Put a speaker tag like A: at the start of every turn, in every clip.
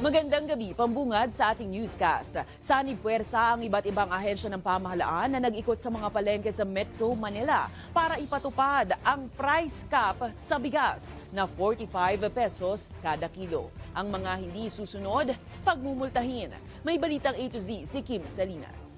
A: Magandang gabi, pambungad sa ating newscast. Sani puwersa ang iba't ibang ahensya ng pamahalaan na nag-ikot sa mga palengke sa Metro Manila para ipatupad ang price cap sa bigas na 45 pesos kada kilo. Ang mga hindi susunod, pagmumultahin. May balitang A to Z si Kim Salinas.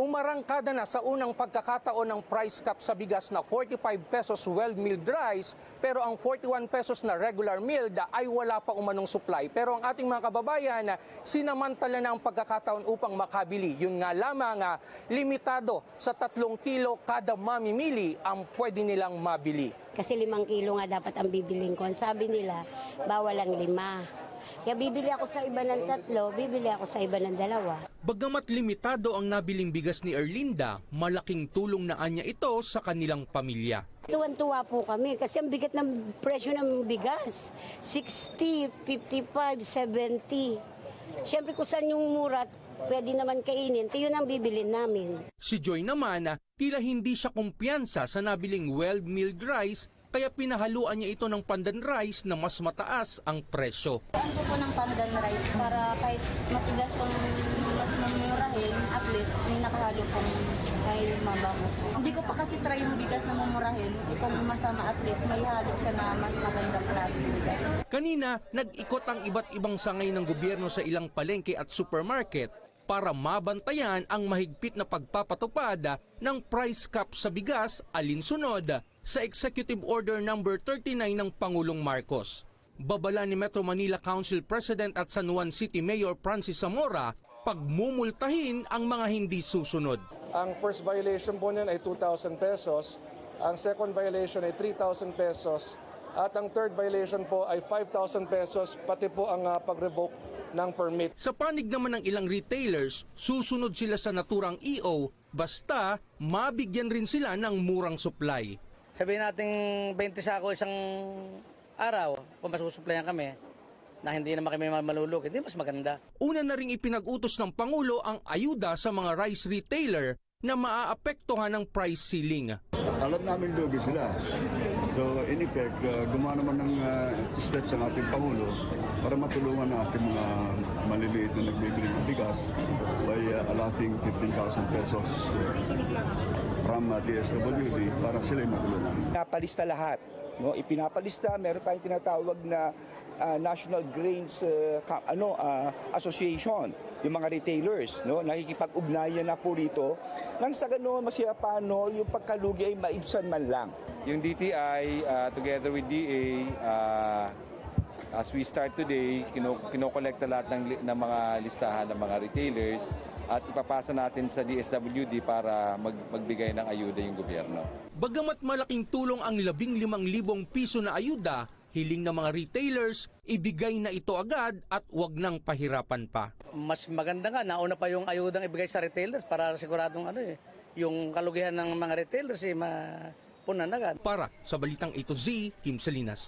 B: Umarangkada na sa unang pagkakataon ng price cap sa bigas na 45 pesos well-milled rice pero ang 41 pesos na regular milled ay wala pa umanong supply. Pero ang ating mga kababayan sinamantala na ang pagkakataon upang makabili. Yun nga lamang ah, limitado sa 3 kilo kada mamimili ang pwede nilang mabili.
C: Kasi limang kilo nga dapat ang bibiling ko. Sabi nila, bawal ang lima. Kaya bibili ako sa iba ng tatlo, bibili ako sa iba ng dalawa.
D: Bagamat limitado ang nabiling bigas ni Erlinda, malaking tulong na anya ito sa kanilang pamilya.
C: Tuwan-tuwa po kami kasi ang bigat ng presyo ng bigas. 60, 55, 70. Siyempre kung saan yung mura, pwede naman kainin. Ito yun ang bibilin namin.
D: Si Joy naman, tila hindi siya kumpiyansa sa nabiling well-milled rice kaya pinahaluan niya ito ng pandan rice na mas mataas ang presyo.
E: Ano po ng pandan rice para kahit matigas yung mas mamurahin, at least may nakahalo pong may mabango. Hindi ko pa kasi try yung bigas na mamurahin. Itong masama at least may halo siya na mas magandang klase.
D: Kanina, nag-ikot ang iba't ibang sangay ng gobyerno sa ilang palengke at supermarket para mabantayan ang mahigpit na pagpapatupad ng price cap sa bigas alinsunod sa Executive Order number 39 ng Pangulong Marcos. Babala ni Metro Manila Council President at San Juan City Mayor Francis Zamora pagmumultahin ang mga hindi susunod.
F: Ang first violation po niyan ay 2,000 pesos. Ang second violation ay 3,000 pesos. At ang third violation po ay 5,000 pesos, pati po ang ah, pag-revoke ng permit.
D: Sa panig naman ng ilang retailers, susunod sila sa naturang EO basta mabigyan rin sila ng murang supply.
G: Sabihin natin 20 sako isang araw, kung masusuplayan kami, na hindi naman kami malulukit, di mas maganda.
D: Una na ring ipinag-utos ng Pangulo ang ayuda sa mga rice retailer na maaapektuhan ng price ceiling.
H: alam namin lugi sila. So in effect, uh, gumawa naman ng uh, steps ang ating Pangulo para matulungan ang ating mga maliliit na nagbibili ng bigas by uh, allotting 15,000 pesos uh, from uh, DSWD para sila matulungan.
I: Pinapalista lahat. No? Ipinapalista, meron tayong tinatawag na ah, National Grains Ka- ano, ah, Association, yung mga retailers, no? nakikipag-ugnayan na po rito. Nang sa ganoon, masaya paano yung pagkalugi ay maibsan man lang.
J: Yung DTI uh, together with DA uh, as we start today kino kinokolekta lahat ng, ng mga listahan ng mga retailers at ipapasa natin sa DSWD para mag, magbigay ng ayuda yung gobyerno.
D: Bagamat malaking tulong ang 15,000 piso na ayuda, hiling ng mga retailers, ibigay na ito agad at wag nang pahirapan pa.
G: Mas maganda nga, nauna pa yung ayudang ibigay sa retailers para siguradong ano eh, yung kalugihan ng mga retailers eh, mapunan agad.
D: Para sa Balitang A to Z, Kim Salinas.